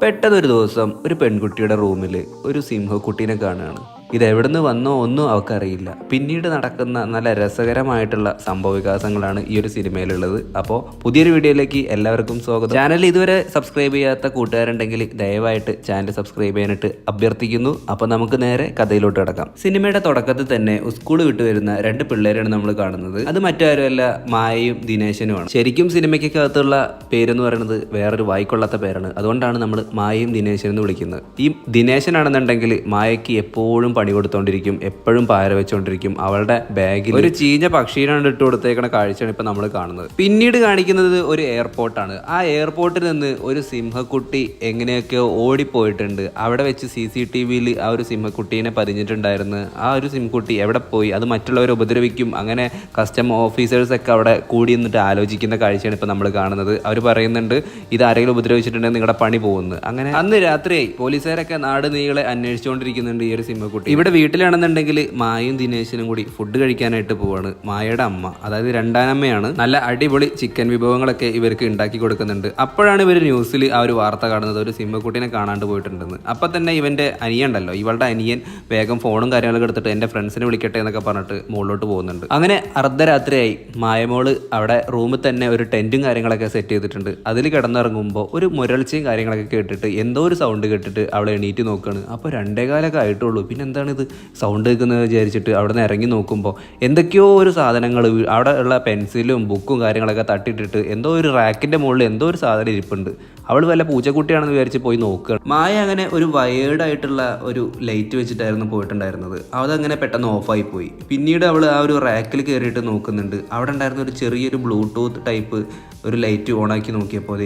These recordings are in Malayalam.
പെട്ടെന്നൊരു ദിവസം ഒരു പെൺകുട്ടിയുടെ റൂമിൽ ഒരു സിംഹക്കുട്ടീനെ കാണുകയാണ്. ഇത് എവിടുന്ന് വന്നോ ഒന്നും അവൾക്കറിയില്ല പിന്നീട് നടക്കുന്ന നല്ല രസകരമായിട്ടുള്ള സംഭവ വികാസങ്ങളാണ് ഈ ഒരു സിനിമയിലുള്ളത്. അപ്പോൾ പുതിയൊരു വീഡിയോയിലേക്ക് എല്ലാവർക്കും സ്വാഗതം. ചാനൽ ഇതുവരെ സബ്സ്ക്രൈബ് ചെയ്യാത്ത കൂട്ടുകാരുണ്ടെങ്കിൽ ദയവായിട്ട് ചാനൽ സബ്സ്ക്രൈബ് ചെയ്യാനായിട്ട് അഭ്യർത്ഥിക്കുന്നു. അപ്പോൾ നമുക്ക് നേരെ കഥയിലോട്ട് കിടക്കാം. സിനിമയുടെ തുടക്കത്തിൽ തന്നെ സ്കൂൾ വിട്ടു വരുന്ന രണ്ട് പിള്ളേരാണ് നമ്മൾ കാണുന്നത്. അത് മറ്റാരുമല്ല മായയും ദിനേശനുമാണ് ശരിക്കും സിനിമയ്ക്കകത്തുള്ള പേരെന്ന് പറയുന്നത് വേറൊരു വായിക്കൊള്ളാത്ത പേരാണ്. അതുകൊണ്ടാണ് നമ്മൾ മായയും ദിനേശനും എന്ന് വിളിക്കുന്നത്. ഈ ദിനേശനാണെന്നുണ്ടെങ്കിൽ മായയ്ക്ക് എപ്പോഴും പണി കൊടുത്തോണ്ടിരിക്കും എപ്പോഴും പാര വെച്ചോണ്ടിരിക്കും അവളുടെ ബാഗിൽ ഒരു ചീഞ്ഞ പക്ഷീനാണ് ഇട്ട് കൊടുത്തേക്കണ കാഴ്ചയാണ് ഇപ്പൊ നമ്മൾ കാണുന്നത്. പിന്നീട് കാണിക്കുന്നത് ഒരു എയർപോർട്ടാണ്. ആ എയർപോർട്ടിൽ നിന്ന് ഒരു സിംഹക്കുട്ടി എങ്ങനെയൊക്കെയോ ഓടിപ്പോയിട്ടുണ്ട്. അവിടെ വെച്ച് സി സി ടി വിയിൽ ആ ഒരു സിംഹക്കുട്ടീനെ പതിഞ്ഞിട്ടുണ്ടായിരുന്നു ആ ഒരു സിംഹക്കുട്ടി എവിടെ പോയി? അത് മറ്റുള്ളവരെ ഉപദ്രവിക്കും. അങ്ങനെ കസ്റ്റം ഓഫീസേഴ്സ് ഒക്കെ അവിടെ കൂടി നിന്നിട്ട് ആലോചിക്കുന്ന കാഴ്ചയാണ് ഇപ്പൊ നമ്മൾ കാണുന്നത്. അവർ പറയുന്നുണ്ട് ഇത് ആരെങ്കിലും ഉപദ്രവിച്ചിട്ടുണ്ടെങ്കിൽ നിങ്ങളുടെ പണി പോകുന്നു. അങ്ങനെ അന്ന് രാത്രിയായി. പോലീസുകാരൊക്കെ നാട് നീളെ അന്വേഷിച്ചുകൊണ്ടിരിക്കുന്നുണ്ട് ഈ ഒരു സിംഹക്കുട്ടി. ഇവിടെ വീട്ടിലാണെന്നുണ്ടെങ്കിൽ മായും ദിനേശിനും കൂടി ഫുഡ് കഴിക്കാനായിട്ട് പോവാണ്. മായയുടെ അമ്മ അതായത് രണ്ടാനമ്മയാണ്. നല്ല അടിപൊളി ചിക്കൻ വിഭവങ്ങളൊക്കെ ഇവർക്ക് ഉണ്ടാക്കി കൊടുക്കുന്നുണ്ട്. അപ്പോഴാണ് ഇവർ ന്യൂസിൽ ആ ഒരു വാർത്ത കാണുന്നത്. ഒരു സിംഹക്കുട്ടീനെ കാണാണ്ട് പോയിട്ടുണ്ടെന്ന്. അപ്പം തന്നെ ഇവന്റെ അനിയൻ ഉണ്ടല്ലോ ഇവളുടെ അനിയൻ വേഗം ഫോണും കാര്യങ്ങളൊക്കെ എടുത്തിട്ട് എന്റെ ഫ്രണ്ട്സിനെ വിളിക്കട്ടെ എന്നൊക്കെ പറഞ്ഞിട്ട് മുകളിലോട്ട് പോകുന്നുണ്ട്. അങ്ങനെ അർദ്ധരാത്രിയായി. മായമോൾ അവിടെ റൂമിൽ തന്നെ ഒരു ടെന്റും കാര്യങ്ങളൊക്കെ സെറ്റ് ചെയ്തിട്ടുണ്ട്. അതിൽ കിടന്നിറങ്ങുമ്പോൾ ഒരു മുരൾച്ചയും കാര്യങ്ങളൊക്കെ കേട്ടിട്ട് എന്തോ ഒരു സൗണ്ട് കേട്ടിട്ട് അവളെ എണീറ്റ് നോക്കുകയാണ് അപ്പോൾ രണ്ടേകാലൊക്കെ ആയിട്ടുള്ളൂ. പിന്നെ എന്താണ് ഇത് സൗണ്ട് കേൾക്കുന്നത് വിചാരിച്ചിട്ട് അവിടെ നിന്ന് ഇറങ്ങി നോക്കുമ്പോൾ എന്തൊക്കെയോ ഒരു സാധനങ്ങൾ അവിടെ ഉള്ള പെൻസിലും ബുക്കും കാര്യങ്ങളൊക്കെ തട്ടിയിട്ടിട്ട് എന്തോ ഒരു റാക്കിന്റെ മുകളിൽ എന്തോ ഒരു സാധനം ഇരിപ്പുണ്ട്. അവൾ വല്ല പൂച്ചക്കുട്ടിയാണെന്ന് വിചാരിച്ച് പോയി നോക്കുക മായ അങ്ങനെ ഒരു വയേർഡായിട്ടുള്ള ഒരു ലൈറ്റ് വെച്ചിട്ടായിരുന്നു പോയിട്ടുണ്ടായിരുന്നത്. അതങ്ങനെ പെട്ടെന്ന് ഓഫായി പോയി. പിന്നീട് അവൾ ആ ഒരു റാക്കിൽ കയറിയിട്ട് നോക്കുന്നുണ്ട്. അവിടെ ഉണ്ടായിരുന്ന ഒരു ചെറിയൊരു ബ്ലൂടൂത്ത് ടൈപ്പ് ഒരു ലൈറ്റ് ഓണാക്കി നോക്കിയപ്പോൾ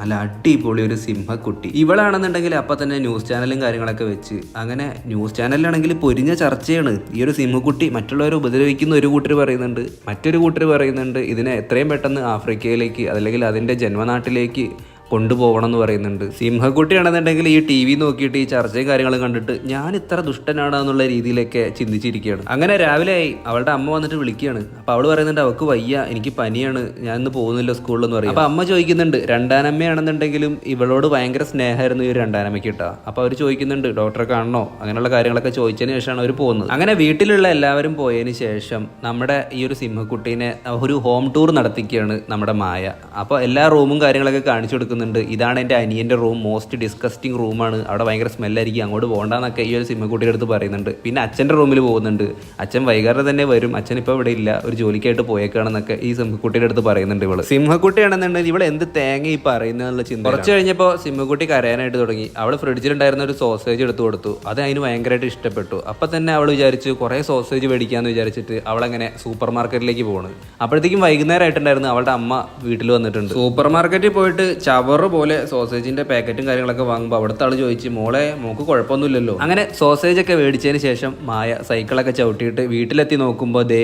നല്ല അടിപൊളി ഒരു സിംഹക്കുട്ടി. ഇവളാണെന്നുണ്ടെങ്കിൽ അപ്പം തന്നെ ന്യൂസ് ചാനലും കാര്യങ്ങളൊക്കെ വെച്ച് അങ്ങനെ ന്യൂസ് ചാനലിലാണെങ്കിൽ പൊരിഞ്ഞ ചർച്ചയാണ്. ഈ ഒരു സിംഹക്കുട്ടി മറ്റുള്ളവരെ ഉപദ്രവിക്കുന്ന ഒരു കൂട്ടർ പറയുന്നുണ്ട്. മറ്റൊരു കൂട്ടർ പറയുന്നുണ്ട്. ഇതിനെ എത്രയും പെട്ടെന്ന് ആഫ്രിക്കയിലേക്ക് അല്ലെങ്കിൽ അതിന്റെ ജന്മനാട്ടിലേക്ക് കൊണ്ടുപോകണം എന്ന് പറയുന്നുണ്ട്. സിംഹക്കുട്ടിയാണെന്നുണ്ടെങ്കിൽ ഈ ടി വി നോക്കിയിട്ട് ഈ ചർച്ചയും കാര്യങ്ങളും കണ്ടിട്ട് ഞാൻ ഇത്ര ദുഷ്ടനാണ് എന്നുള്ള രീതിയിലൊക്കെ ചിന്തിച്ചിരിക്കുകയാണ്. അങ്ങനെ രാവിലെ ആയി. അവളുടെ അമ്മ വന്നിട്ട് വിളിക്കുകയാണ്. അപ്പോൾ അവൾ പറയുന്നുണ്ട് അവൾക്ക് വയ്യ. എനിക്ക് പനിയാണ്. ഞാൻ ഇന്ന് പോകുന്നില്ല സ്കൂളിൽ എന്ന് പറയും അപ്പോൾ അമ്മ ചോദിക്കുന്നുണ്ട് രണ്ടാനമ്മയാണെന്നുണ്ടെങ്കിലും ഇവളോട് ഭയങ്കര സ്നേഹമായിരുന്നു ഈ ഒരു രണ്ടാനമ്മയ്ക്ക് കിട്ടുക അപ്പോൾ അവർ ചോദിക്കുന്നുണ്ട് ഡോക്ടറെ കാണണോ? അങ്ങനെയുള്ള കാര്യങ്ങളൊക്കെ ചോദിച്ചതിന് ശേഷമാണ് അവർ പോകുന്നത്. അങ്ങനെ വീട്ടിലുള്ള എല്ലാവരും പോയതിന് ശേഷം നമ്മുടെ ഈ ഒരു സിംഹക്കുട്ടീനെ ഒരു ഹോം ടൂർ നടത്തിക്കുകയാണ് നമ്മുടെ മായ. അപ്പോൾ എല്ലാ റൂമും കാര്യങ്ങളൊക്കെ കാണിച്ചു കൊടുക്കുന്നുണ്ട് ഇതാണ് എന്റെ അനിയന്റെ റൂം. മോസ്റ്റ് ഡിസ്കസ്റ്റിംഗ് റൂമാണ്. അവിടെ ഭയങ്കര സ്മെല്ലായിരിക്കും. അങ്ങോട്ട് പോകണ്ടെന്നൊക്കെ ഈ ഒരു സിമ്മക്കുട്ടിയുടെ അടുത്ത് പറയുന്നുണ്ട്. പിന്നെ അച്ഛന്റെ റൂമിൽ പോകുന്നുണ്ട്. അച്ഛൻ വൈകാതെ തന്നെ വരും. അച്ഛൻ ഇപ്പോൾ ഇവിടെ ഇല്ല. ഒരു ജോലിക്കായിട്ട് പോയേക്കാണെന്നൊക്കെ ഈ സിംഹക്കുട്ടിയുടെ അടുത്ത് പറയുന്നുണ്ട് ഇവൾ. സിംഹക്കുട്ടിയാണെന്നുണ്ടെങ്കിൽ ഇവിടെ എന്ത് തേങ്ങ ഈ പറയുന്നതെന്നുള്ള ചിന്ത കുറച്ച് കഴിഞ്ഞപ്പോൾ സിംഹക്കുട്ടി കരയാനായിട്ട് തുടങ്ങി. അവൾ ഫ്രിഡ്ജിലുണ്ടായിരുന്ന ഒരു സോസേജ് എടുത്തു കൊടുത്തു. അത് അതിന് ഭയങ്കരമായിട്ട് ഇഷ്ടപ്പെട്ടു. അപ്പം തന്നെ അവൾ വിചാരിച്ചു കുറേ സോസേജ് മേടിക്കാമെന്ന് വിചാരിച്ചിട്ട് അവളങ്ങനെ സൂപ്പർ മാർക്കറ്റിലേക്ക് പോകുന്നത് അപ്പോഴത്തേക്കും വൈകുന്നേരം ആയിട്ടുണ്ടായിരുന്നു അവളുടെ അമ്മ വീട്ടിൽ വന്നിട്ടുണ്ട്. സൂപ്പർ മാർക്കറ്റിൽ പോയിട്ട് ചവറ് പോലെ സോസേജിന്റെ പാക്കറ്റും കാര്യങ്ങളൊക്കെ വാങ്ങുമ്പോൾ അവിടുത്തെ ആൾ ചോദിച്ച് മോളെ മോക്ക് കുഴപ്പമൊന്നുമില്ലല്ലോ. അങ്ങനെ സോസേജ് ഒക്കെ മേടിച്ചതിന് ശേഷം മായ സൈക്കിളൊക്കെ ചവിട്ടിയിട്ട് വീട്ടിലെത്തി നോക്കുമ്പോൾ ദേ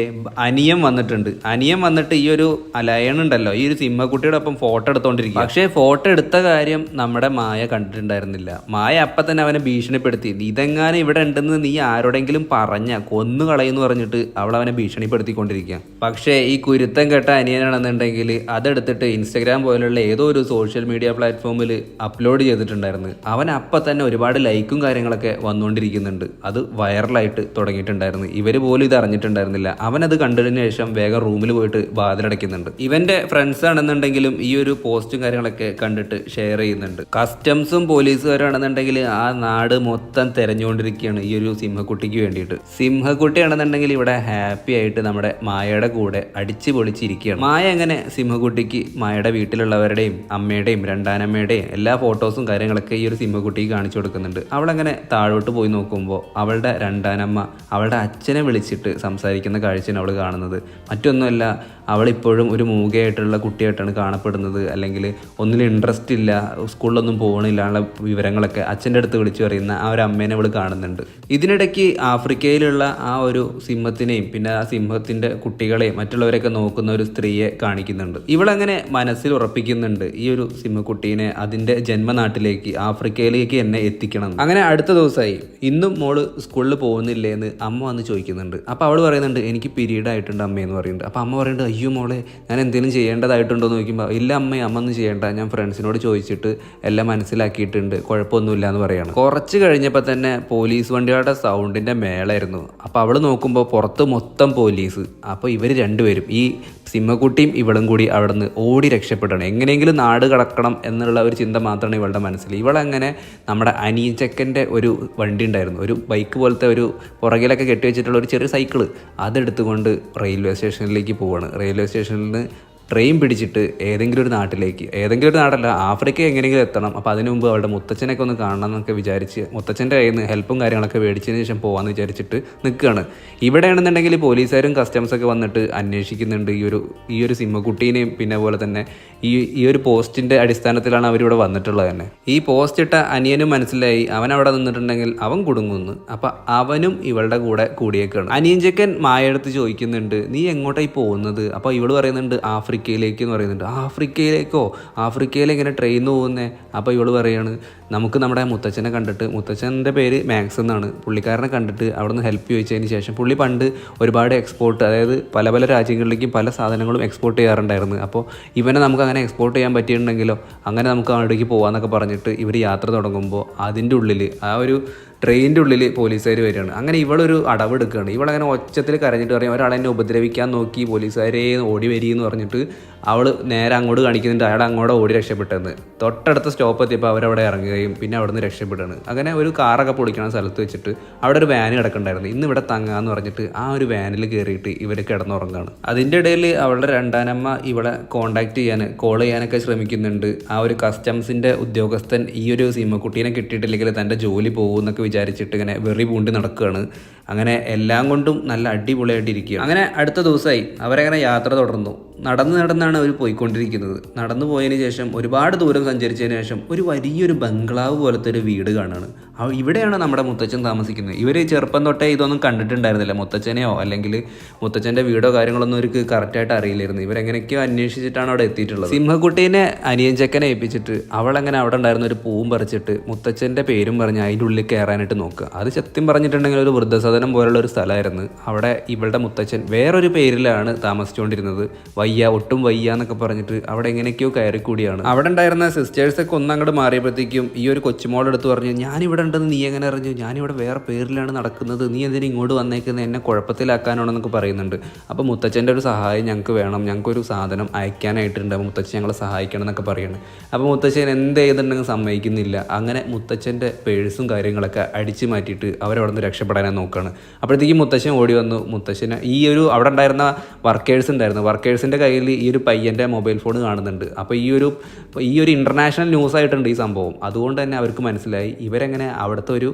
അനിയം വന്നിട്ടുണ്ട്. അനിയം വന്നിട്ട് ഈ ഒരു അലയൺ ഉണ്ടല്ലോ ഈ ഒരു സിംഹക്കുട്ടിയുടെ ഒപ്പം ഫോട്ടോ എടുത്തോണ്ടിരിക്കും പക്ഷേ ഫോട്ടോ എടുത്ത കാര്യം നമ്മുടെ മായ കണ്ടിട്ടുണ്ടായിരുന്നില്ല. മായ അപ്പം തന്നെ അവനെ ഭീഷണിപ്പെടുത്തി. ഇതെങ്ങാനും ഇവിടെ ഉണ്ടെന്ന് നീ ആരോടെങ്കിലും പറഞ്ഞ കൊന്നു കളയെന്ന് പറഞ്ഞിട്ട് അവൾ അവനെ ഭീഷണിപ്പെടുത്തിക്കൊണ്ടിരിക്കുക പക്ഷേ ഈ കുരുത്തം കേട്ട അനിയനാണെന്നുണ്ടെങ്കിൽ അതെടുത്തിട്ട് ഇൻസ്റ്റഗ്രാം പോലുള്ള ഏതോ ഒരു സോഷ്യൽ മീഡിയ പ്ലാറ്റ്ഫോമിൽ അപ്ലോഡ് ചെയ്തിട്ടുണ്ടായിരുന്നു. അവൻ അപ്പം തന്നെ ഒരുപാട് ലൈക്കും കാര്യങ്ങളൊക്കെ വന്നുകൊണ്ടിരിക്കുന്നുണ്ട് അത് വൈറലായിട്ട് തുടങ്ങിയിട്ടുണ്ടായിരുന്നു. ഇവർ പോലും ഇത് അറിഞ്ഞിട്ടുണ്ടായിരുന്നില്ല. അവനത് കണ്ടതിന് ശേഷം വേഗം റൂമിൽ പോയിട്ട് വാതിലടയ്ക്കുന്നുണ്ട്. ഇവന്റെ ഫ്രണ്ട്സ് ആണെന്നുണ്ടെങ്കിലും ഈ ഒരു പോസ്റ്റും കാര്യങ്ങളൊക്കെ കണ്ടിട്ട് ഷെയർ ചെയ്യുന്നുണ്ട്. കസ്റ്റംസും പോലീസുകാരാണെന്നുണ്ടെങ്കിൽ ആ നാട് മൊത്തം തിരഞ്ഞുകൊണ്ടിരിക്കുകയാണ് ഈ ഒരു സിംഹക്കുട്ടിക്ക് വേണ്ടിയിട്ട്. സിംഹക്കുട്ടി ആണെന്നുണ്ടെങ്കിൽ ഇവിടെ ഹാപ്പി ആയിട്ട് നമ്മുടെ മായയുടെ കൂടെ അടിച്ചു പൊളിച്ചിരിക്കുകയാണ് മായ എങ്ങനെ സിംഹക്കുട്ടിക്ക് മായയുടെ വീട്ടിലുള്ളവരുടെയും അമ്മയുടെയും രണ്ടാനമ്മയുടെയും എല്ലാ ഫോട്ടോസും കാര്യങ്ങളൊക്കെ ഈ ഒരു സിംഹക്കുട്ടിക്ക് കാണിച്ചു കൊടുക്കുന്നുണ്ട്. അവളങ്ങനെ താഴോട്ട് പോയി നോക്കുമ്പോൾ അവളുടെ രണ്ടാനമ്മ അവളുടെ അച്ഛനെ വിളിച്ചിട്ട് സംസാരിക്കുന്ന കാഴ്ചയാണ് അവൾ കാണുന്നത്. മറ്റൊന്നുമല്ല അവളിപ്പോഴും ഒരു മൂകയായിട്ടുള്ള കുട്ടിയായിട്ടാണ് കാണപ്പെടുന്നത്. അല്ലെങ്കിൽ ഒന്നിലും ഇൻട്രസ്റ്റ് ഇല്ല സ്കൂളിലൊന്നും പോകണില്ല ഉള്ള വിവരങ്ങളൊക്കെ അച്ഛന്റെ അടുത്ത് വിളിച്ചു പറയുന്ന ആ ഒരു അമ്മേനെ അവൾ കാണുന്നുണ്ട്. ഇതിനിടയ്ക്ക് ആഫ്രിക്കയിലുള്ള ആ ഒരു സിംഹത്തിനെയും പിന്നെ ആ സിംഹത്തിന്റെ കുട്ടികളെയും മറ്റുള്ളവരെയൊക്കെ നോക്കുന്ന ഒരു സ്ത്രീയെ കാണിക്കുന്നുണ്ട്. ഇവളങ്ങനെ മനസ്സിൽ ഉറപ്പിക്കുന്നുണ്ട് ഈ ഒരു സിംഹക്കുട്ടീനെ അതിന്റെ ജന്മനാട്ടിലേക്ക് ആഫ്രിക്കയിലേക്ക് എന്നെ എത്തിക്കണം. അങ്ങനെ അടുത്ത ദിവസമായി. ഇന്നും മോൾ സ്കൂളിൽ പോകുന്നില്ലേ എന്ന് അമ്മ വന്ന് ചോദിക്കുന്നുണ്ട്. അപ്പോൾ അവൾ പറയുന്നുണ്ട് എനിക്ക് പീരീഡ് ആയിട്ടുണ്ട് അമ്മയെന്ന് പറയുന്നുണ്ട്. അപ്പോൾ അമ്മ പറയുന്നുണ്ട് അയ്യോ മോളെ ഞാൻ എന്തെങ്കിലും ചെയ്യേണ്ടതായിട്ടുണ്ടോ എന്ന് ചോദിക്കുമ്പോൾ ഇല്ല അമ്മ അമ്മ ഒന്നും ചെയ്യേണ്ട. ഞാൻ ഫ്രണ്ട്സിനോട് ചോദിച്ചിട്ട് എല്ലാം മനസ്സിലാക്കിയിട്ടുണ്ട്. കുഴപ്പമൊന്നുമില്ല എന്ന് പറയാണ്. കുറച്ച് കഴിഞ്ഞപ്പോൾ തന്നെ പോലീസ് വണ്ടികളുടെ സൗണ്ടിന്റെ മേളായിരുന്നു. അപ്പോൾ അവൾ നോക്കുമ്പോൾ പുറത്ത് മൊത്തം പോലീസ്. അപ്പോൾ ഇവർ രണ്ടുപേരും ഈ സിംഹക്കുട്ടിയും ഇവളും കൂടി അവിടെ നിന്ന് ഓടി രക്ഷപ്പെടണം. എങ്ങനെയെങ്കിലും നാട് കടക്കണം എന്നുള്ള ഒരു ചിന്ത മാത്രമാണ് ഇവളുടെ മനസ്സിൽ. ഇവളങ്ങനെ നമ്മുടെ അനീചക്കന്റെ ഒരു വണ്ടി ഉണ്ടായിരുന്നു. ഒരു ബൈക്ക് പോലത്തെ ഒരു പുറകിലൊക്കെ കെട്ടി വെച്ചിട്ടുള്ള ഒരു ചെറിയ സൈക്കിൾ അതെടുത്തുകൊണ്ട് റെയിൽവേ സ്റ്റേഷനിലേക്ക് പോവാണ്. റെയിൽവേ സ്റ്റേഷനിൽ നിന്ന് ട്രെയിൻ പിടിച്ചിട്ട് ഏതെങ്കിലും ഒരു നാട്ടിലേക്ക് ഏതെങ്കിലും ഒരു നാടല്ല ആഫ്രിക്ക എങ്ങനെയെങ്കിലും എത്തണം. അപ്പോൾ അതിനു മുമ്പ് അവളുടെ മുത്തച്ഛനൊക്കെ ഒന്ന് കാണണം എന്നൊക്കെ വിചാരിച്ച് മുത്തച്ഛന്റെ കയ്യിൽ നിന്ന് ഹെൽപ്പും കാര്യങ്ങളൊക്കെ മേടിച്ചതിന് ശേഷം പോകാമെന്ന് വിചാരിച്ചിട്ട് നിൽക്കുകയാണ് ഇവിടെയാണെന്നുണ്ടെങ്കിൽ പോലീസുകാരും കസ്റ്റംസൊക്കെ വന്നിട്ട് അന്വേഷിക്കുന്നുണ്ട് ഈ ഒരു ഈ ഒരു സിംഹക്കുട്ടീനെയും പിന്നെ പോലെ തന്നെ ഈ ഈ ഒരു പോസ്റ്റിന്റെ അടിസ്ഥാനത്തിലാണ് അവരിവിടെ വന്നിട്ടുള്ളത് തന്നെ. ഈ പോസ്റ്റ് ഇട്ട അനിയനും മനസ്സിലായി അവൻ അവിടെ നിന്നിട്ടുണ്ടെങ്കിൽ അവൻ കുടുങ്ങുന്നു. അപ്പം അവനും ഇവളുടെ കൂടെ കൂടിയേക്കാണ്. അനിയൻ ചെക്കൻ മായടുത്ത് ചോദിക്കുന്നുണ്ട് നീ എങ്ങോട്ടായി പോകുന്നത്? അപ്പോൾ ഇവൾ പറയുന്നുണ്ട് ആഫ്രിക്കയിലേക്ക് എന്ന് പറയുന്നുണ്ട്. ആഫ്രിക്കയിലേക്കോ? ആഫ്രിക്കയിൽ എങ്ങനെ ട്രെയിൻ പോകുന്നത് അപ്പോൾ ഇവൾ പറയാണ് നമുക്ക് നമ്മുടെ മുത്തച്ഛനെ കണ്ടിട്ട് മുത്തച്ഛന്റെ പേര് മാക്സ് എന്നാണ്. പുള്ളിക്കാരനെ കണ്ടിട്ട് അവിടെ നിന്ന് ഹെൽപ്പ് ചോദിച്ചതിന് ശേഷം പുള്ളി പണ്ട് ഒരുപാട് എക്സ്പോർട്ട് അതായത് പല പല രാജ്യങ്ങളിലേക്കും പല സാധനങ്ങളും എക്സ്പോർട്ട് ചെയ്യാറുണ്ടായിരുന്നു. അപ്പോൾ ഇവനെ നമുക്ക് അങ്ങനെ എക്സ്പോർട്ട് ചെയ്യാൻ പറ്റിയിട്ടുണ്ടെങ്കിലോ? അങ്ങനെ നമുക്ക് അവിടേക്ക് പോകാമെന്നൊക്കെ പറഞ്ഞിട്ട് ഇവർ യാത്ര തുടങ്ങുമ്പോൾ അതിന്റെ ഉള്ളിൽ ആ ഒരു ട്രെയിനിന്റെ ഉള്ളിൽ പോലീസുകാർ വരികയാണ്. അങ്ങനെ ഇവളൊരു അടവെടുക്കുകയാണ്. ഇവളങ്ങനെ ഒച്ചത്തിൽ കരഞ്ഞിട്ട് പറയും ഒരാൾ എന്നെ ഉപദ്രവിക്കാൻ നോക്കി പോലീസുകാരെ ഓടി വരികയെന്ന് പറഞ്ഞിട്ട് അവൾ നേരെ അങ്ങോട്ട് കാണിക്കുന്നുണ്ട്. അയാൾ അങ്ങോട്ട് ഓടി രക്ഷപ്പെട്ടെന്ന്. തൊട്ടടുത്ത സ്റ്റോപ്പ് എത്തിയപ്പോൾ അവരവിടെ ഇറങ്ങുകയും പിന്നെ അവിടെ നിന്ന് രക്ഷപ്പെടുകയാണ്. അങ്ങനെ ഒരു കാറൊക്കെ പൊളിക്കണ സ്ഥലത്ത് വെച്ചിട്ട് അവിടെ ഒരു വാൻ കിടക്കണ്ടായിരുന്നു ഇന്ന് ഇവിടെ തങ്ങാന്ന് പറഞ്ഞിട്ട് ആ ഒരു വാനിൽ കയറിയിട്ട് ഇവർ കിടന്നുറങ്ങുകയാണ്. അതിന്റെ ഇടയിൽ അവളുടെ രണ്ടാനമ്മ ഇവളെ കോണ്ടാക്ട് ചെയ്യാൻ കോൾ ചെയ്യാനൊക്കെ ശ്രമിക്കുന്നുണ്ട്. ആ ഒരു കസ്റ്റംസിന്റെ ഉദ്യോഗസ്ഥൻ ഈ ഒരു സിമ്മക്കുട്ടീനെ കിട്ടിയിട്ടില്ലെങ്കിൽ തന്റെ ജോലി പോകും എന്നൊക്കെ വിചാരിച്ചിട്ട് ഇങ്ങനെ വെറി പൂണ്ടി നടക്കുകയാണ് അങ്ങനെ എല്ലാം കൊണ്ടും നല്ല അടിപൊളിയായിട്ട് അങ്ങനെ അടുത്ത ദിവസമായി അവരങ്ങനെ യാത്ര തുടർന്നു. നടന്ന് നടന്നാണ് അവർ പോയിക്കൊണ്ടിരിക്കുന്നത്. നടന്നു പോയതിന് ശേഷം ഒരുപാട് ദൂരം സഞ്ചരിച്ചതിന് ശേഷം ഒരു വലിയൊരു ബംഗ്ലാവ് പോലത്തെ ഒരു വീട് കാണുകയാണ് ഇവിടെയാണ് നമ്മുടെ മുത്തച്ഛൻ താമസിക്കുന്നത്. ഇവർ ചെറുപ്പം തൊട്ടേ ഇതൊന്നും കണ്ടിട്ടുണ്ടായിരുന്നില്ല. മുത്തച്ഛനെയോ അല്ലെങ്കിൽ മുത്തച്ഛന്റെ വീടോ കാര്യങ്ങളൊന്നും അവർക്ക് കറക്റ്റായിട്ട് അറിയില്ലായിരുന്നു. ഇവരെങ്ങനെയൊക്കെയോ അന്വേഷിച്ചിട്ടാണ് അവിടെ എത്തിയിട്ടുള്ളത്. സിംഹക്കുട്ടീനെ അനിയൻ ചെക്കനെ ഏൽപ്പിച്ചിട്ട് അവളങ്ങനെ അവിടെ ഉണ്ടായിരുന്ന ഒരു പൂവും പറിച്ചിട്ട് മുത്തച്ഛന്റെ പേരും പറഞ്ഞ് അതിന്റെ ഉള്ളിൽ കയറാനായിട്ട് നോക്കുക. അത് സത്യം പറഞ്ഞിട്ടുണ്ടെങ്കിൽ ഒരു വൃദ്ധസദനം പോലുള്ള ഒരു സ്ഥലമായിരുന്നു. അവിടെ ഇവളുടെ മുത്തച്ഛൻ വേറൊരു പേരിലാണ് താമസിച്ചുകൊണ്ടിരുന്നത്. വയ്യ ഒട്ടും വയ്യ എന്നൊക്കെ പറഞ്ഞിട്ട് അവിടെ എങ്ങനെയൊക്കെയോ കയറിക്കൂടിയാണ്. അവിടെ ഉണ്ടായിരുന്ന സിസ്റ്റേഴ്സൊക്കെ ഒന്നങ്ങോട്ട് മാറിയപ്പോഴത്തേക്കും ഈ ഒരു കൊച്ചുമോളെടുത്ത് പറഞ്ഞു ഞാനിവിടെ ഉണ്ടെന്ന് നീ എങ്ങനെ അറിഞ്ഞു? ഞാനിവിടെ വേറെ പേരിലാണ് നടക്കുന്നത്. നീ എന്തിനു ഇങ്ങോട്ട് വന്നേക്കുന്നത് എന്നെ കുഴപ്പത്തിലാക്കാനാണെന്നൊക്കെ പറയുന്നുണ്ട്. അപ്പോൾ മുത്തച്ഛന്റെ ഒരു സഹായം ഞങ്ങൾക്ക് വേണം. ഞങ്ങൾക്കൊരു സാധനം അയക്കാനായിട്ടുണ്ട്. അപ്പോൾ മുത്തച്ഛൻ ഞങ്ങളെ സഹായിക്കണം എന്നൊക്കെ പറയുന്നത് അപ്പോൾ മുത്തച്ഛൻ എന്ത് ചെയ്തിട്ടുണ്ടെങ്കിൽ സമ്മതിക്കുന്നില്ല. അങ്ങനെ മുത്തച്ഛന്റെ പേഴ്സും കാര്യങ്ങളൊക്കെ അടിച്ചു മാറ്റിയിട്ട് അവരവിടെ നിന്ന് രക്ഷപ്പെടാനാണ് നോക്കുകയാണ് അപ്പോഴത്തേക്കും മുത്തശ്ശൻ ഓടി വന്നു. മുത്തശ്ശന് ഈ ഒരു അവിടെ ഉണ്ടായിരുന്ന വർക്കേഴ്സ് ഉണ്ടായിരുന്നു. വർക്കേഴ്സിന്റെ കയ്യിൽ ഈ ഒരു പയ്യന്റെ മൊബൈൽ ഫോൺ കാണുന്നുണ്ട്. അപ്പോൾ ഈ ഒരു ഈ ഒരു ഇന്റർനാഷണൽ ന്യൂസ് ആയിട്ടുണ്ട് ഈ സംഭവം. അതുകൊണ്ട് തന്നെ അവർക്ക് മനസ്സിലായി ഇവരെങ്ങനെ അവിടുത്തെ ഒരു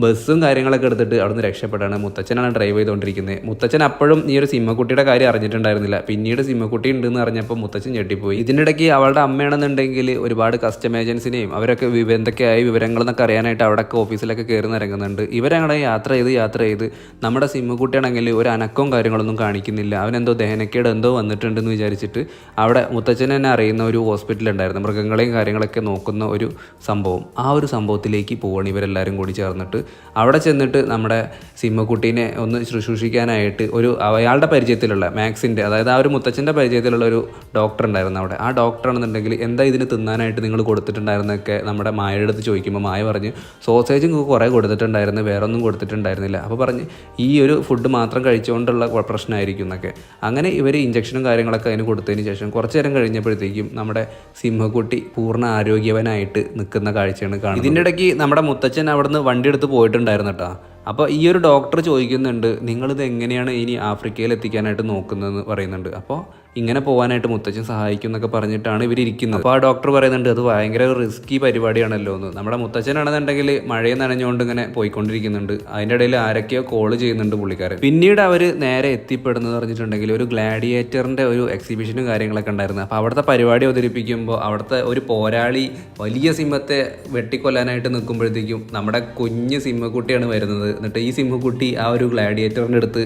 ബസ്സും കാര്യങ്ങളൊക്കെ എടുത്തിട്ട് അവിടുന്ന് രക്ഷപ്പെടാണ്. മുത്തച്ഛനാണ് ഡ്രൈവ് ചെയ്തുകൊണ്ടിരിക്കുന്നത് മുത്തച്ഛൻ അപ്പോഴും ഈ ഒരു സിമ്മക്കുട്ടിയുടെ കാര്യം അറിഞ്ഞിട്ടുണ്ടായിരുന്നില്ല. പിന്നീട് സിമ്മക്കുട്ടി ഉണ്ടെന്ന് അറിഞ്ഞപ്പോൾ മുത്തച്ഛൻ ഞെട്ടിപ്പോയി. ഇതിനിടയ്ക്ക് അവളുടെ അമ്മയാണെന്നുണ്ടെങ്കിൽ ഒരുപാട് കസ്റ്റം ഏജൻസിനെയും അവരൊക്കെ വിവരങ്ങൾ വിവരങ്ങളെന്നൊക്കെ അറിയാനായിട്ട് അവിടെയൊക്കെ ഓഫീസിലൊക്കെ കയറി ഇറങ്ങുന്നുണ്ട്. ഇവരങ്ങനെ യാത്ര ചെയ്ത് യാത്ര ചെയ്ത് നമ്മുടെ സിമ്മക്കുട്ടിയാണെങ്കിൽ ഒരു അനക്കവും കാര്യങ്ങളൊന്നും കാണിക്കുന്നില്ല. അവനെന്തോ ദഹനക്കേട് എന്തോ വന്നിട്ടുണ്ടെന്ന് വിചാരിച്ചിട്ട് അവിടെ മുത്തച്ഛൻ തന്നെ അറിയുന്ന ഒരു ഹോസ്പിറ്റൽ ഉണ്ടായിരുന്നു. മൃഗങ്ങളെയും കാര്യങ്ങളൊക്കെ നോക്കുന്ന ഒരു സംഭവം. ആ ഒരു സംഭവത്തിലേക്ക് പോവാണ് ഇവരെല്ലാവരും കൂടി ചേർന്നിട്ട്. അവിടെ ചെന്നിട്ട് നമ്മുടെ സിമ്മക്കുട്ടീനെ ഒന്ന് ശുശ്രൂഷിക്കാനായിട്ട് ഒരു അയാളുടെ പരിചയത്തിലുള്ള മാക്സിന്റെ അതായത് ആ ഒരു മുത്തച്ഛന്റെ പരിചയത്തിലുള്ള ഒരു ഡോക്ടർ ഉണ്ടായിരുന്നു അവിടെ. ആ ഡോക്ടർ ആണെന്നുണ്ടെങ്കിൽ എന്താ ഇതിന് തിന്നാനായിട്ട് നിങ്ങൾ കൊടുത്തിട്ടുണ്ടായിരുന്നൊക്കെ നമ്മുടെ മായയുടെ അടുത്ത് ചോദിക്കുമ്പോൾ മായ പറഞ്ഞ് സോസേജും കുറേ കൊടുത്തിട്ടുണ്ടായിരുന്നു വേറെ ഒന്നും കൊടുത്തിട്ടുണ്ടായിരുന്നില്ല. അപ്പോൾ പറഞ്ഞ് ഈ ഒരു ഫുഡ് മാത്രം കഴിച്ചുകൊണ്ടുള്ള പ്രശ്നമായിരിക്കും എന്നൊക്കെ. അങ്ങനെ ഇവർ ഇഞ്ചക്ഷനും കാര്യങ്ങളൊക്കെ അതിന് കൊടുത്തതിന് ശേഷം കുറച്ച് നേരം കഴിഞ്ഞപ്പോഴത്തേക്കും നമ്മുടെ സിംഹക്കുട്ടി പൂർണ ആരോഗ്യവനായിട്ട് നിൽക്കുന്ന കാഴ്ചയാണ് കാണുന്നത്. ഇതിന്റെ ഇടയ്ക്ക് നമ്മുടെ മുത്തച്ഛൻ അവിടുന്ന് വണ്ടി എടുത്ത് പോയിട്ടുണ്ടായിരുന്നു കേട്ടോ അപ്പോൾ ഈ ഒരു ഡോക്ടർ ചോദിക്കുന്നുണ്ട് നിങ്ങളിത് എങ്ങനെയാണ് ഇനി ആഫ്രിക്കയിൽ എത്തിക്കാനായിട്ട് നോക്കുന്നതെന്ന് പറയുന്നുണ്ട്? അപ്പോൾ ഇങ്ങനെ പോകാനായിട്ട് മുത്തച്ഛൻ സഹായിക്കും എന്നൊക്കെ പറഞ്ഞിട്ടാണ് ഇവർ ഇരിക്കുന്നത്. അപ്പോൾ ആ ഡോക്ടർ പറയുന്നുണ്ട് അത് ഭയങ്കര റിസ്കി പരിപാടിയാണല്ലോ എന്ന്. നമ്മുടെ മുത്തച്ഛനാണെന്നുണ്ടെങ്കിൽ മഴയെ നനഞ്ഞുകൊണ്ട് ഇങ്ങനെ പോയിക്കൊണ്ടിരിക്കുന്നുണ്ട്. അതിന്റെ ഇടയിൽ ആരൊക്കെയോ കോൾ ചെയ്യുന്നുണ്ട് പുള്ളിക്കാരൻ. പിന്നീട് അവർ നേരെ എത്തിപ്പെടുന്നത് പറഞ്ഞിട്ടുണ്ടെങ്കിൽ ഒരു ഗ്ലാഡിയേറ്ററിന്റെ ഒരു എക്സിബിഷനും കാര്യങ്ങളൊക്കെ ഉണ്ടായിരുന്നു. അപ്പോൾ അവിടുത്തെ പരിപാടി അവതരിപ്പിക്കുമ്പോൾ അവിടുത്തെ ഒരു പോരാളി വലിയ സിംഹത്തെ വെട്ടിക്കൊല്ലാനായിട്ട് നിൽക്കുമ്പോഴത്തേക്കും നമ്മുടെ കുഞ്ഞ് സിംഹക്കുട്ടിയാണ് വരുന്നത്. എന്നിട്ട് ഈ സിംഹക്കുട്ടി ആ ഒരു ഗ്ലാഡിയേറ്ററിന്റെ അടുത്ത്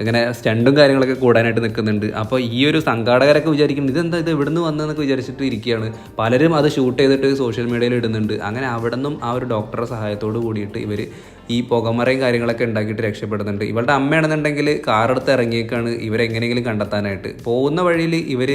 ഇങ്ങനെ സ്റ്റണ്ടും കാര്യങ്ങളൊക്കെ കൂടാനായിട്ട് നിൽക്കുന്നുണ്ട്. അപ്പോൾ ഈ ഒരു സംഘാടകരൊക്കെ വിചാരിക്കും ഇതെന്താ ഇത് ഇവിടുന്ന് വന്നതെന്നൊക്കെ വിചാരിച്ചിട്ട് ഇരിക്കുകയാണ്. പലരും അത് ഷൂട്ട് ചെയ്തിട്ട് സോഷ്യൽ മീഡിയയിൽ ഇടുന്നുണ്ട്. അങ്ങനെ അവിടെ നിന്നും ആ ഒരു ഡോക്ടറുടെ സഹായത്തോട് കൂടിയിട്ട് ഇവർ ഈ പുകമറയും കാര്യങ്ങളൊക്കെ ഉണ്ടാക്കിയിട്ട് രക്ഷപ്പെടുന്നുണ്ട്. ഇവളുടെ അമ്മയാണെന്നുണ്ടെങ്കിൽ കാറെടുത്ത് ഇറങ്ങിയേക്കാണ് ഇവരെങ്ങനെയെങ്കിലും കണ്ടെത്താനായിട്ട്. പോകുന്ന വഴിയിൽ ഇവർ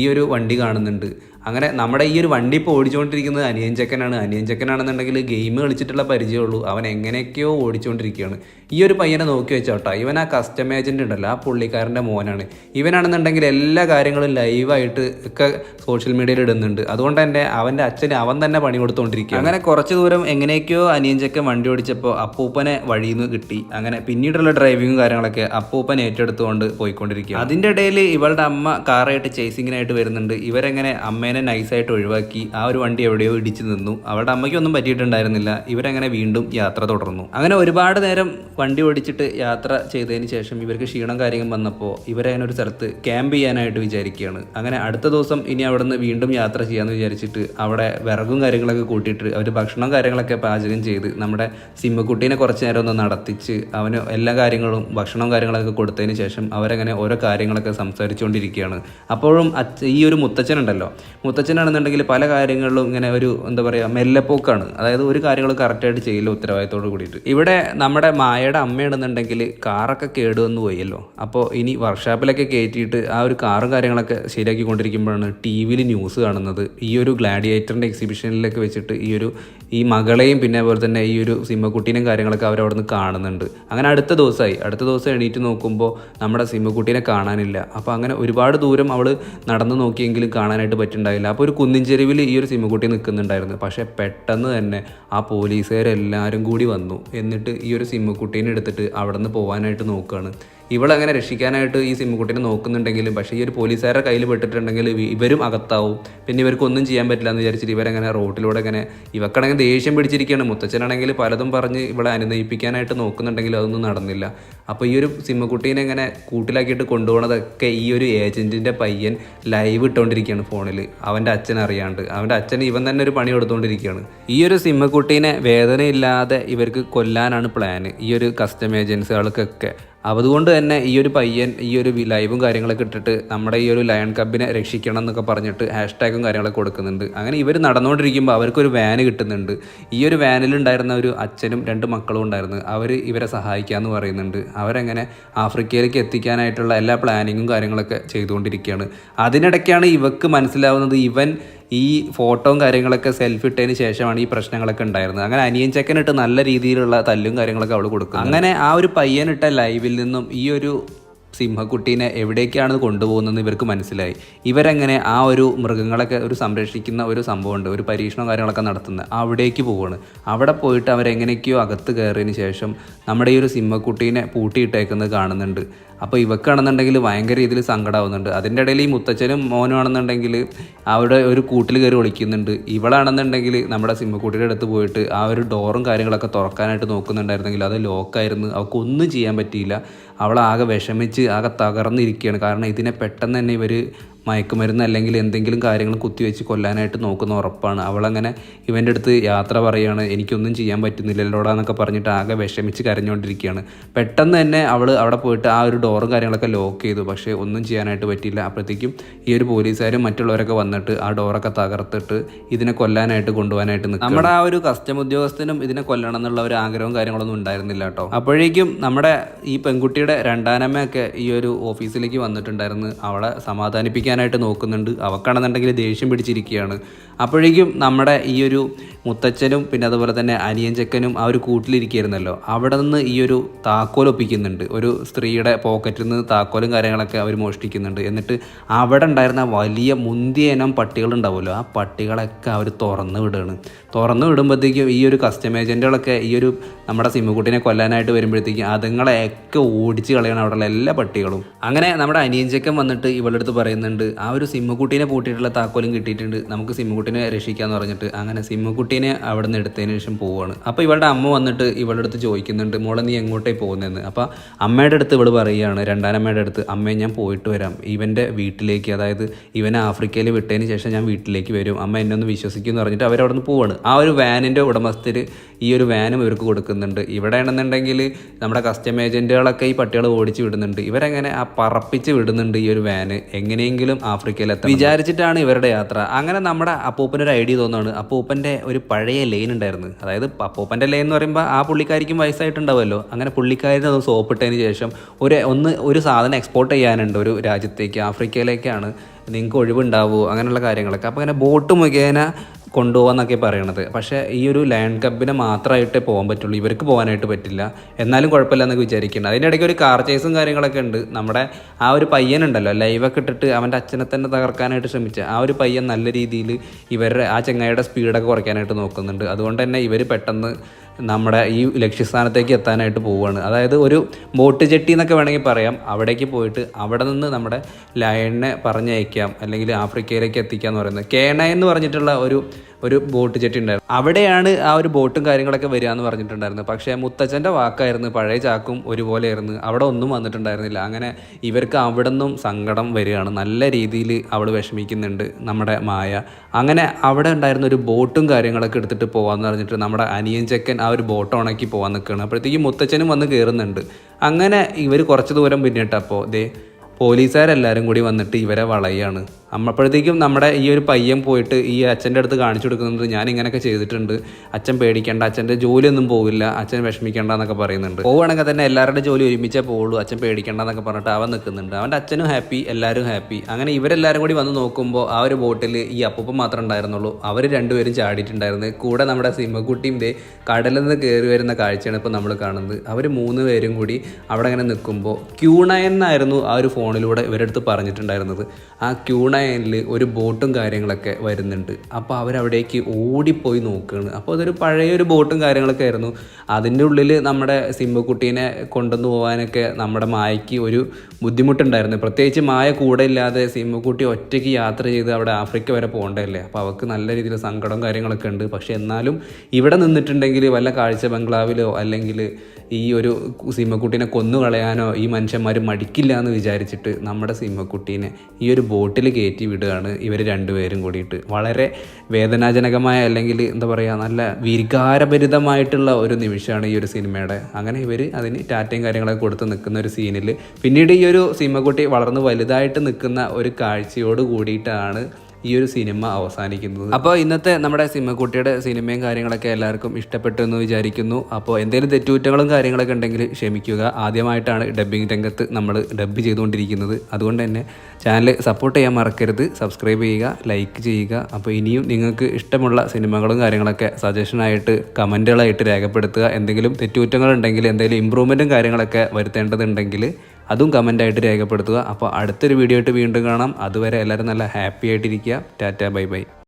ഈ ഒരു വണ്ടി കാണുന്നുണ്ട്. അങ്ങനെ നമ്മുടെ ഈ ഒരു വണ്ടി ഇപ്പോൾ ഓടിച്ചുകൊണ്ടിരിക്കുന്നത് അനിയൻ ചെക്കനാണ്. അനിയൻ ചെക്കനാണെന്നുണ്ടെങ്കിൽ ഗെയിം കളിച്ചിട്ടുള്ള പരിചയമുള്ളൂ അവൻ എങ്ങനെയൊക്കെയോ ഓടിച്ചുകൊണ്ടിരിക്കുകയാണ് ഈ ഒരു പയ്യനെ നോക്കി വെച്ചോട്ടോ. ഇവൻ ആ കസ്റ്റം ഏജന്റ് ഉണ്ടല്ലോ ആ പുള്ളിക്കാരന്റെ മോനാണ്. ഇവനാണെന്നുണ്ടെങ്കിൽ എല്ലാ കാര്യങ്ങളും ലൈവായിട്ട് ഒക്കെ സോഷ്യൽ മീഡിയയിൽ ഇടുന്നുണ്ട്. അതുകൊണ്ട് തന്നെ അവന്റെ അച്ഛന് അവൻ തന്നെ പണി കൊടുത്തുകൊണ്ടിരിക്കുക അങ്ങനെ കുറച്ച് ദൂരം എങ്ങനെയൊക്കെയോ അനിയൻ ചെക്കൻ വണ്ടി ഓടിച്ചപ്പോൾ അപ്പൂപ്പനെ വഴിയിൽ നിന്ന് കിട്ടി. അങ്ങനെ പിന്നീടുള്ള ഡ്രൈവിങ്ങും കാര്യങ്ങളൊക്കെ അപ്പൂപ്പൻ ഏറ്റെടുത്തുകൊണ്ട് പോയിക്കൊണ്ടിരിക്കുക അതിന്റെ ഇടയിൽ ഇവളുടെ അമ്മ കാറായിട്ട് ചേസിങ്ങിനായിട്ട് വരുന്നുണ്ട്. ഇവരെങ്ങനെ അമ്മേനെ നൈസായിട്ട് ഒഴിവാക്കി ആ ഒരു വണ്ടി എവിടെയോ ഇടിച്ചു നിന്നു. അവളുടെ അമ്മയ്ക്കൊന്നും പറ്റിയിട്ടുണ്ടായിരുന്നില്ല. ഇവരങ്ങനെ വീണ്ടും യാത്ര തുടർന്നു. അങ്ങനെ ഒരുപാട് നേരം വണ്ടി ഓടിച്ചിട്ട് യാത്ര ചെയ്തതിന് ശേഷം ഇവർക്ക് ക്ഷീണം കാര്യങ്ങൾ വന്നപ്പോൾ ഇവരങ്ങനെ ഒരു സ്ഥലത്ത് ക്യാമ്പ് ചെയ്യാനായിട്ട് വിചാരിക്കുകയാണ്. അങ്ങനെ അടുത്ത ദിവസം ഇനി അവിടെ നിന്ന് വീണ്ടും യാത്ര ചെയ്യാമെന്ന് വിചാരിച്ചിട്ട് അവിടെ വിറകും കാര്യങ്ങളൊക്കെ കൂട്ടിയിട്ട് അവർ ഭക്ഷണം കാര്യങ്ങളൊക്കെ പാചകം ചെയ്ത് നമ്മുടെ സിമ്മക്കുട്ടീനെ കുറച്ച് നേരം ഒന്ന് നടത്തിച്ച് അവന് എല്ലാ കാര്യങ്ങളും ഭക്ഷണവും കാര്യങ്ങളൊക്കെ കൊടുത്തതിന് ശേഷം അവരങ്ങനെ ഓരോ കാര്യങ്ങളൊക്കെ സംസാരിച്ചുകൊണ്ടിരിക്കുകയാണ്. അപ്പോഴും ഈ ഒരു മുത്തച്ഛനുണ്ടല്ലോ. മുത്തച്ഛനാണെന്നുണ്ടെങ്കിൽ പല കാര്യങ്ങളിലും ഇങ്ങനെ ഒരു എന്താ പറയുക മെല്ലെപ്പോക്കാണ്. അതായത് ഒരു കാര്യങ്ങളും കറക്റ്റായിട്ട് ചെയ്യില്ല ഉത്തരവാദിത്തോട് കൂടിയിട്ട്. ഇവിടെ നമ്മുടെ മായയുടെ അമ്മയാണെന്നുണ്ടെങ്കിൽ കാറൊക്കെ കേടുവന്ന് പോയല്ലോ. അപ്പോൾ ഇനി വർക്ക്ഷോപ്പിലൊക്കെ കയറ്റിയിട്ട് ആ ഒരു കാറും കാര്യങ്ങളൊക്കെ ശരിയാക്കി കൊണ്ടിരിക്കുമ്പോഴാണ് ടി വിയിൽ ന്യൂസ് കാണുന്നത്. ഈ ഒരു ഗ്ലാഡിയേറ്ററിന്റെ എക്സിബിഷനിലൊക്കെ വെച്ചിട്ട് ഈ ഒരു ഈ മകളെയും പിന്നെ അതുപോലെ തന്നെ ഈ ഒരു സിംഹക്കുട്ടീനെയും കാര്യങ്ങളൊക്കെ അവർ അവിടെ നിന്ന് കാണുന്നുണ്ട്. അങ്ങനെ അടുത്ത ദിവസമായി. അടുത്ത ദിവസം എണീറ്റ് നോക്കുമ്പോൾ നമ്മുടെ സിംഹക്കുട്ടീനെ കാണാനില്ല. അപ്പോൾ അങ്ങനെ ഒരുപാട് ദൂരം അവൾ നടന്നു നോക്കിയെങ്കിലും കാണാനായിട്ട് പറ്റുന്നുണ്ടായില്ല അപ്പോൾ ഒരു കുന്നിൻ ചെരുവിൽ ഈ ഒരു സിമ്മക്കുട്ടി നിൽക്കുന്നുണ്ടായിരുന്നു. പക്ഷേ പെട്ടെന്ന് തന്നെ ആ പോലീസുകാരെല്ലാവരും കൂടി വന്നു. എന്നിട്ട് ഈ ഒരു സിമ്മക്കുട്ടീനെ എടുത്തിട്ട് അവിടെ നിന്ന് പോകാനായിട്ട് നോക്കുകയാണ് ഇവളങ്ങനെ രക്ഷിക്കാനായിട്ട് ഈ സിമ്മുകുട്ടീനെ നോക്കുന്നുണ്ടെങ്കിലും പക്ഷേ ഈ ഒരു പോലീസുകാരുടെ കയ്യിൽ പെട്ടിട്ടുണ്ടെങ്കിൽ ഇവ- ഇവരും അകത്താവും. പിന്നെ ഇവർക്ക് ഒന്നും ചെയ്യാൻ പറ്റില്ല എന്ന് വിചാരിച്ചിട്ട് ഇവരങ്ങനെ റോട്ടിലൂടെ ഇങ്ങനെ ഇവക്കാണെങ്കിൽ ദേഷ്യം പിടിച്ചിരിക്കുകയാണ്. മുത്തച്ഛനാണെങ്കിൽ പലതും പറഞ്ഞ് ഇവളെ അനുനയിപ്പിക്കാനായിട്ട് നോക്കുന്നുണ്ടെങ്കിലും അതൊന്നും നടന്നില്ല. അപ്പോൾ ഈ ഒരു സിമ്മക്കുട്ടീനെ ഇങ്ങനെ കൂട്ടിലാക്കിയിട്ട് കൊണ്ടുപോകണതൊക്കെ ഈ ഒരു ഏജന്റിന്റെ പയ്യൻ ലൈവ് ഇട്ടുകൊണ്ടിരിക്കുകയാണ് ഫോണിൽ അവന്റെ അച്ഛൻ അറിയാണ്ട്. അവന്റെ അച്ഛൻ ഇവൻ തന്നെ ഒരു പണി കൊടുത്തുകൊണ്ടിരിക്കുകയാണ് ഈ ഒരു സിമ്മക്കുട്ടീനെ വേദനയില്ലാതെ ഇവർക്ക് കൊല്ലാനാണ് പ്ലാൻ ഈ ഒരു കസ്റ്റം ഏജൻസികൾക്കൊക്കെ അതുകൊണ്ട് തന്നെ ഈ ഒരു പയ്യൻ ഈ ഒരു ലൈവും കാര്യങ്ങളൊക്കെ ഇട്ടിട്ട് നമ്മുടെ ഈ ഒരു ലയൺ കബിനെ രക്ഷിക്കണം എന്നൊക്കെ പറഞ്ഞിട്ട് ഹാഷ്ടാഗും കാര്യങ്ങളൊക്കെ കൊടുക്കുന്നുണ്ട്. അങ്ങനെ ഇവർ നടന്നുകൊണ്ടിരിക്കുമ്പോൾ അവർക്കൊരു വാന് കിട്ടുന്നുണ്ട്. ഈ ഒരു വാനിലുണ്ടായിരുന്ന ഒരു അച്ഛനും രണ്ട് മക്കളും ഉണ്ടായിരുന്നു. അവർ ഇവരെ സഹായിക്കാമെന്ന് പറയുന്നുണ്ട്. അവരെങ്ങനെ ആഫ്രിക്കയിലേക്ക് എത്തിക്കാനായിട്ടുള്ള എല്ലാ പ്ലാനിങ്ങും കാര്യങ്ങളൊക്കെ ചെയ്തുകൊണ്ടിരിക്കുകയാണ്. അതിനിടയ്ക്കാണ് ഇവക്ക് മനസ്സിലാവുന്നത് ഇവൻ ഈ ഫോട്ടോയും കാര്യങ്ങളൊക്കെ സെൽഫി ഇട്ടതിന് ശേഷമാണ് ഈ പ്രശ്നങ്ങളൊക്കെ ഉണ്ടായിരുന്നത്. അങ്ങനെ അനിയൻ ചെക്കനിട്ട് നല്ല രീതിയിലുള്ള തല്ലും കാര്യങ്ങളൊക്കെ അവൾ കൊടുക്കും. അങ്ങനെ ആ ഒരു പയ്യനിട്ട ലൈവിൽ നിന്നും ഈ ഒരു സിംഹക്കുട്ടീനെ എവിടേക്കാണ് കൊണ്ടുപോകുന്നതെന്ന് ഇവർക്ക് മനസ്സിലായി. ഇവരെങ്ങനെ ആ ഒരു മൃഗങ്ങളൊക്കെ ഒരു സംരക്ഷിക്കുന്ന ഒരു സംഭവമുണ്ട് ഒരു പരീക്ഷണവും കാര്യങ്ങളൊക്കെ നടത്തുന്നത് അവിടേക്ക് പോവുകയാണ്. അവിടെ പോയിട്ട് അവരെങ്ങനെയൊക്കെയോ അകത്ത് കയറിയതിന് ശേഷം നമ്മുടെ ഈ ഒരു സിംഹക്കുട്ടീനെ പൂട്ടിയിട്ടേക്കുന്നത് കാണുന്നുണ്ട്. അപ്പോൾ ഇവക്കാണെന്നുണ്ടെങ്കിൽ ഭയങ്കര രീതിയിൽ സങ്കടമാവുന്നുണ്ട് അതിന്റെ ഇടയിൽ ഈ മുത്തച്ഛനും മോനും ആണെന്നുണ്ടെങ്കിൽ അവിടെ ഒരു കൂട്ടിൽ കയറി ഒളിക്കുന്നുണ്ട്. ഇവളാണെന്നുണ്ടെങ്കിൽ നമ്മുടെ സിംഹക്കുട്ടിയുടെ അടുത്ത് പോയിട്ട് ആ ഒരു ഡോറും കാര്യങ്ങളൊക്കെ തുറക്കാനായിട്ട് നോക്കുന്നുണ്ടായിരുന്നെങ്കിൽ അത് ലോക്കായിരുന്നു. അവൾക്ക് ഒന്നും ചെയ്യാൻ പറ്റിയില്ല. അവളാകെ വിഷമിച്ച് ആകെ തകർന്നിരിക്കുകയാണ്. കാരണം ഇതിനെ പെട്ടെന്ന് തന്നെ ഇവർ മയക്കുമരുന്ന് അല്ലെങ്കിൽ എന്തെങ്കിലും കാര്യങ്ങൾ കുത്തിവെച്ച് കൊല്ലാനായിട്ട് നോക്കുന്ന ഉറപ്പാണ്. അവളങ്ങനെ ഇവന്റെ അടുത്ത് യാത്ര പറയുകയാണ് എനിക്കൊന്നും ചെയ്യാൻ പറ്റുന്നില്ലല്ലോടാന്നൊക്കെ പറഞ്ഞിട്ട് ആകെ വിഷമിച്ച് കരഞ്ഞുകൊണ്ടിരിക്കുകയാണ്. പെട്ടെന്ന് തന്നെ അവൾ അവിടെ പോയിട്ട് ആ ഒരു ഡോറും കാര്യങ്ങളൊക്കെ ലോക്ക് ചെയ്തു. പക്ഷേ ഒന്നും ചെയ്യാനായിട്ട് പറ്റിയില്ല. അപ്പോഴത്തേക്കും ഈ ഒരു പോലീസുകാരും മറ്റുള്ളവരൊക്കെ വന്നിട്ട് ആ ഡോറൊക്കെ തകർത്തിട്ട് ഇതിനെ കൊല്ലാനായിട്ട് കൊണ്ടുപോകാനായിട്ട് നിൽക്കും നമ്മുടെ ആ ഒരു കസ്റ്റം ഉദ്യോഗസ്ഥനും ഇതിനെ കൊല്ലണം എന്നുള്ള ഒരു ആഗ്രഹവും കാര്യങ്ങളൊന്നും ഉണ്ടായിരുന്നില്ല കേട്ടോ. അപ്പോഴേക്കും നമ്മുടെ ഈ പെൺകുട്ടിയുടെ രണ്ടാനമ്മയൊക്കെ ഈ ഒരു ഓഫീസിലേക്ക് വന്നിട്ടുണ്ടായിരുന്നു. അവളെ സമാധാനിപ്പിക്കാനായിട്ട് നോക്കുന്നുണ്ട്. അവക്കാണെന്നുണ്ടെങ്കിൽ ദേഷ്യം പിടിച്ചിരിക്കുകയാണ്. അപ്പോഴേക്കും നമ്മുടെ ഈ ഒരു മുത്തച്ഛനും പിന്നെ അതുപോലെ തന്നെ അനിയൻ ചെക്കനും ആ ഒരു കൂട്ടിലിരിക്കുകയായിരുന്നല്ലോ. അവിടെ നിന്ന് ഈ ഒരു താക്കോൽ ഒപ്പിക്കുന്നുണ്ട്. ഒരു സ്ത്രീയുടെ പോക്കറ്റിൽ നിന്ന് താക്കോലും കാര്യങ്ങളൊക്കെ അവർ മോഷ്ടിക്കുന്നുണ്ട്. എന്നിട്ട് അവിടെ ഉണ്ടായിരുന്ന വലിയ മുന്തിയ ഇനം പട്ടികളുണ്ടാവുമല്ലോ ആ പട്ടികളൊക്കെ അവർ തുറന്നു വിടുകയാണ്. തുറന്നു വിടുമ്പോഴത്തേക്കും ഈ ഒരു കസ്റ്റം ഏജന്റുകളൊക്കെ ഈ ഒരു നമ്മുടെ സിമ്മുകുട്ടിനെ കൊല്ലാനായിട്ട് വരുമ്പോഴത്തേക്കും അതുങ്ങളെയൊക്കെ ഓടിച്ച് കളയണം അവിടെയുള്ള എല്ലാ പട്ടികളും. അങ്ങനെ നമ്മുടെ അനിയൻ ചെക്കൻ വന്നിട്ട് ഇവളുടെ അടുത്ത് പറയുന്നുണ്ട് കിട്ടിയിട്ടുണ്ട് ആ ഒരു സിമ്മക്കുട്ടീനെ പൂട്ടിയിട്ടുള്ള താക്കോലും കിട്ടിയിട്ടുണ്ട്. നമുക്ക് സിമ്മക്കുട്ടീനെ രക്ഷിക്കാന്ന് പറഞ്ഞിട്ട് അങ്ങനെ സിമ്മക്കുട്ടീനെ അവിടെ നിന്ന് എടുത്തതിന് ശേഷം പോവുകയാണ് അപ്പോൾ ഇവളുടെ അമ്മ വന്നിട്ട് ഇവളുടെ അടുത്ത് ചോദിക്കുന്നുണ്ട് മോളെ നീ എങ്ങോട്ടേ പോകുന്നതെന്ന്? അപ്പോൾ അമ്മയുടെ അടുത്ത് ഇവൾ പറയുകയാണ് രണ്ടാനമ്മയുടെ അടുത്ത് അമ്മയെ ഞാൻ പോയിട്ട് വരാം. ഇവന്റെ വീട്ടിലേക്ക് അതായത് ഇവനെ ആഫ്രിക്കയിൽ വിട്ടതിന് ശേഷം ഞാൻ വീട്ടിലേക്ക് വരും. അമ്മ എന്നെ ഒന്ന് വിശ്വസിക്കും എന്ന് പറഞ്ഞിട്ട് അവരവിടെ നിന്ന് പോവാണ്. ആ ഒരു വാനിന്റെ ഉടമസ്ഥർ ഈ ഒരു വാനും ഇവർക്ക് കൊടുക്കുന്നുണ്ട്. ഇവിടെ ആണെന്നുണ്ടെങ്കിൽ നമ്മുടെ കസ്റ്റം ഏജന്റുകളൊക്കെ ഈ പട്ടികൾ ഓടിച്ച് വിടുന്നുണ്ട്. ഇവരെങ്ങനെ ആ പറപ്പിച്ച് വിടുന്നുണ്ട് ഈ ഒരു വാന്? എങ്ങനെയെങ്കിലും ആഫ്രിക്കയിലെത്താൻ വിചാരിച്ചിട്ടാണ് ഇവരുടെ യാത്ര. അങ്ങനെ നമ്മുടെ അപ്പൂപ്പന്റെ ഒരു ഐഡിയ തോന്നുകയാണ് അപ്പൂപ്പന്റെ ഒരു പഴയ ലൈൻ ഉണ്ടായിരുന്നു. അതായത് അപ്പൂപ്പന്റെ ലൈൻ എന്ന് പറയുമ്പോൾ ആ പുള്ളിക്കാരിക്കും വയസ്സായിട്ടുണ്ടാവുമല്ലോ. അങ്ങനെ പുള്ളിക്കാരിന് അത് സോപ്പിട്ടതിന് ശേഷം ഒരു ഒന്ന് ഒരു സാധനം എക്സ്പോർട്ട് ചെയ്യാനുണ്ട് ഒരു രാജ്യത്തേക്ക് ആഫ്രിക്കയിലേക്കാണ്. നിങ്ങൾക്ക് ഒഴിവുണ്ടാവുമോ അങ്ങനെയുള്ള കാര്യങ്ങളൊക്കെ. അപ്പോൾ അങ്ങനെ ബോട്ട് മുഖേന കൊണ്ടുപോകാന്നൊക്കെ പറയണത്. പക്ഷേ ഈ ഒരു ലാൻഡ് കപ്പിന് മാത്രമായിട്ടേ പോകാൻ പറ്റുള്ളൂ. ഇവർക്ക് പോകാനായിട്ട് പറ്റില്ല. എന്നാലും കുഴപ്പമില്ല എന്നൊക്കെ വിചാരിക്കുന്നുണ്ട് അതിന്റെ ഇടയ്ക്ക് ഒരു കാർ ചേസും കാര്യങ്ങളൊക്കെ ഉണ്ട്. നമ്മുടെ ആ ഒരു പയ്യനുണ്ടല്ലോ ലൈവൊക്കെ ഇട്ടിട്ട് അവന്റെ അച്ഛനെ തന്നെ തകർക്കാനായിട്ട് ശ്രമിച്ച ആ ഒരു പയ്യൻ നല്ല രീതിയിൽ ഇവരുടെ ആ ചെങ്ങായിയുടെ സ്പീഡൊക്കെ കുറയ്ക്കാനായിട്ട് നോക്കുന്നുണ്ട്. അതുകൊണ്ട് തന്നെ ഇവർ പെട്ടെന്ന് നമ്മുടെ ഈ ലക്ഷ്യസ്ഥാനത്തേക്ക് എത്താനായിട്ട് പോവുകയാണ്. അതായത് ഒരു ബോട്ട് ജെട്ടി എന്നൊക്കെ വേണമെങ്കിൽ പറയാം. അവിടേക്ക് പോയിട്ട് അവിടെ നിന്ന് നമ്മുടെ ലയണിനെ പറഞ്ഞയക്കാം. അല്ലെങ്കിൽ ആഫ്രിക്കയിലേക്ക് എത്തിക്കുക എന്ന് പറയുന്നത് കേണ എന്ന് പറഞ്ഞിട്ടുള്ള ഒരു ഒരു ബോട്ട് ജെട്ടി ഉണ്ടായിരുന്നു. അവിടെയാണ് ആ ഒരു ബോട്ടും കാര്യങ്ങളൊക്കെ വരിക എന്ന് പറഞ്ഞിട്ടുണ്ടായിരുന്നു പക്ഷേ മുത്തച്ഛന്റെ വാക്കായിരുന്നു പഴയ ചാക്കും ഒരുപോലെയായിരുന്നു. അവിടെ ഒന്നും വന്നിട്ടുണ്ടായിരുന്നില്ല. അങ്ങനെ ഇവർക്ക് അവിടെ നിന്നും സങ്കടം വരികയാണ്. നല്ല രീതിയിൽ അവൾ വിഷമിക്കുന്നുണ്ട് നമ്മുടെ മായ. അങ്ങനെ അവിടെ ഉണ്ടായിരുന്ന ഒരു ബോട്ടും കാര്യങ്ങളൊക്കെ എടുത്തിട്ട് പോകാമെന്ന് പറഞ്ഞിട്ട് നമ്മുടെ അനിയൻ ചെക്കൻ ആ ഒരു ബോട്ട് ഉണക്കി പോകാൻ നിൽക്കുകയാണ്. അപ്പോഴത്തേക്കും മുത്തച്ഛനും വന്ന് കയറുന്നുണ്ട്. അങ്ങനെ ഇവർ കുറച്ച് ദൂരം പിന്നിട്ടപ്പോൾ ദേ പോലീസുകാരെല്ലാവരും കൂടി വന്നിട്ട് ഇവരെ വളയാണ്. അപ്പോഴത്തേക്കും നമ്മുടെ ഈ ഒരു പയ്യൻ പോയിട്ട് ഈ അച്ഛന്റെ അടുത്ത് കാണിച്ചു കൊടുക്കുന്നുണ്ട് ഞാൻ ഇങ്ങനെയൊക്കെ ചെയ്തിട്ടുണ്ട്. അച്ഛൻ പേടിക്കേണ്ട അച്ഛന്റെ ജോലിയൊന്നും പോവില്ല അച്ഛൻ വിഷമിക്കേണ്ട എന്നൊക്കെ പറയുന്നുണ്ട്. പോവുകയാണെങ്കിൽ തന്നെ എല്ലാവരുടെ ജോലി ഒരുമിച്ചേ പോവുള്ളൂ. അച്ഛൻ പേടിക്കേണ്ട എന്നൊക്കെ പറഞ്ഞിട്ട് അവൻ നിൽക്കുന്നുണ്ട്. അവന്റെ അച്ഛനും ഹാപ്പി എല്ലാവരും ഹാപ്പി. അങ്ങനെ ഇവരെല്ലാവരും കൂടി വന്ന് നോക്കുമ്പോൾ ആ ഒരു ബോട്ടിൽ ഈ അപ്പൂപ്പൻ മാത്രമേ ഉണ്ടായിരുന്നുള്ളൂ. അവർ രണ്ടുപേരും ചാടിയിട്ടുണ്ടായിരുന്നു. കൂടെ നമ്മുടെ സിംഹക്കുട്ടീന്റെ കടലിൽ നിന്ന് കയറി വരുന്ന കാഴ്ചയാണ് ഇപ്പോൾ നമ്മൾ കാണുന്നത്. അവർ മൂന്ന് പേരും കൂടി അവിടെ അങ്ങനെ നിൽക്കുമ്പോൾ ക്യൂണയൻ എന്നായിരുന്നു ആ ഒരു ഫോണിലൂടെ ഇവരെടുത്ത് പറഞ്ഞിട്ടുണ്ടായിരുന്നത്. ആ ക്യൂ നയനിൽ ഒരു ബോട്ടും കാര്യങ്ങളൊക്കെ വരുന്നുണ്ട്. അപ്പോൾ അവരവിടേക്ക് ഓടിപ്പോയി നോക്കുകയാണ് അപ്പോൾ അതൊരു പഴയൊരു ബോട്ടും കാര്യങ്ങളൊക്കെ ആയിരുന്നു. അതിന്റെ ഉള്ളിൽ നമ്മുടെ സിംഹക്കുട്ടീനെ കൊണ്ടുവന്നു പോകാനൊക്കെ നമ്മുടെ മായയ്ക്ക് ഒരു ബുദ്ധിമുട്ടുണ്ടായിരുന്നു. പ്രത്യേകിച്ച് മായ കൂടെ ഇല്ലാതെ സിംഹക്കുട്ടി ഒറ്റയ്ക്ക് യാത്ര ചെയ്ത് അവിടെ ആഫ്രിക്ക വരെ പോകേണ്ടതല്ലേ? അപ്പോൾ അവൾക്ക് നല്ല രീതിയിൽ സങ്കടം കാര്യങ്ങളൊക്കെ ഉണ്ട്. പക്ഷേ എന്നാലും ഇവിടെ നിന്നിട്ടുണ്ടെങ്കിൽ വല്ല കാഴ്ച ബംഗ്ലാവിലോ അല്ലെങ്കിൽ ഈ ഒരു സിംഹക്കുട്ടീനെ കൊന്നു കളയാനോ ഈ മനുഷ്യന്മാർ മടിക്കില്ല എന്ന് വിചാരിച്ചിട്ട് നമ്മുടെ സിംഹക്കുട്ടീനെ ഈ ഒരു ബോട്ടിൽ കയറ്റി വിടുകയാണ് ഇവർ രണ്ടുപേരും കൂടിയിട്ട്. വളരെ വേദനാജനകമായ അല്ലെങ്കിൽ എന്താ പറയുക നല്ല വികാരഭരിതമായിട്ടുള്ള ഒരു നിമിഷമാണ് ഈ ഒരു സിനിമയുടെ. അങ്ങനെ ഇവർ അതിന് ടാറ്റയും കാര്യങ്ങളൊക്കെ കൊടുത്ത് നിൽക്കുന്ന ഒരു സീനിൽ പിന്നീട് ഈ ഒരു സിംഹക്കുട്ടി വളർന്ന് വലുതായിട്ട് നിൽക്കുന്ന ഒരു കാഴ്ചയോട് കൂടിയിട്ടാണ് ഈ ഒരു സിനിമ അവസാനിക്കുന്നത്. അപ്പോൾ ഇന്നത്തെ നമ്മുടെ സിനിമക്കുട്ടിയുടെ സിനിമയും കാര്യങ്ങളൊക്കെ എല്ലാവർക്കും ഇഷ്ടപ്പെട്ടു എന്ന് വിചാരിക്കുന്നു. അപ്പോൾ എന്തെങ്കിലും തെറ്റുകുറ്റങ്ങളും കാര്യങ്ങളൊക്കെ ഉണ്ടെങ്കിൽ ക്ഷമിക്കുക. ആദ്യമായിട്ടാണ് ഡബ്ബിംഗ് രംഗത്ത് നമ്മൾ ഡബ്ബ് ചെയ്തുകൊണ്ടിരിക്കുന്നത്. അതുകൊണ്ട് തന്നെ ചാനൽ സപ്പോർട്ട് ചെയ്യാൻ മറക്കരുത്. സബ്സ്ക്രൈബ് ചെയ്യുക ലൈക്ക് ചെയ്യുക. അപ്പോൾ ഇനിയും നിങ്ങൾക്ക് ഇഷ്ടമുള്ള സിനിമകളും കാര്യങ്ങളൊക്കെ സജഷനായിട്ട് കമന്റുകളായിട്ട് രേഖപ്പെടുത്തുക. എന്തെങ്കിലും തെറ്റുകുറ്റങ്ങളുണ്ടെങ്കിൽ എന്തെങ്കിലും ഇമ്പ്രൂവ്മെന്റും കാര്യങ്ങളൊക്കെ വരുത്തേണ്ടതുണ്ടെങ്കിൽ അതും കമന്റായിട്ട് രേഖപ്പെടുത്തുക. അപ്പോൾ അടുത്തൊരു വീഡിയോ ആയിട്ട് വീണ്ടും കാണാം. അതുവരെ എല്ലാവരും നല്ല ഹാപ്പി ആയിട്ടിരിക്കുക. Tata bye bye.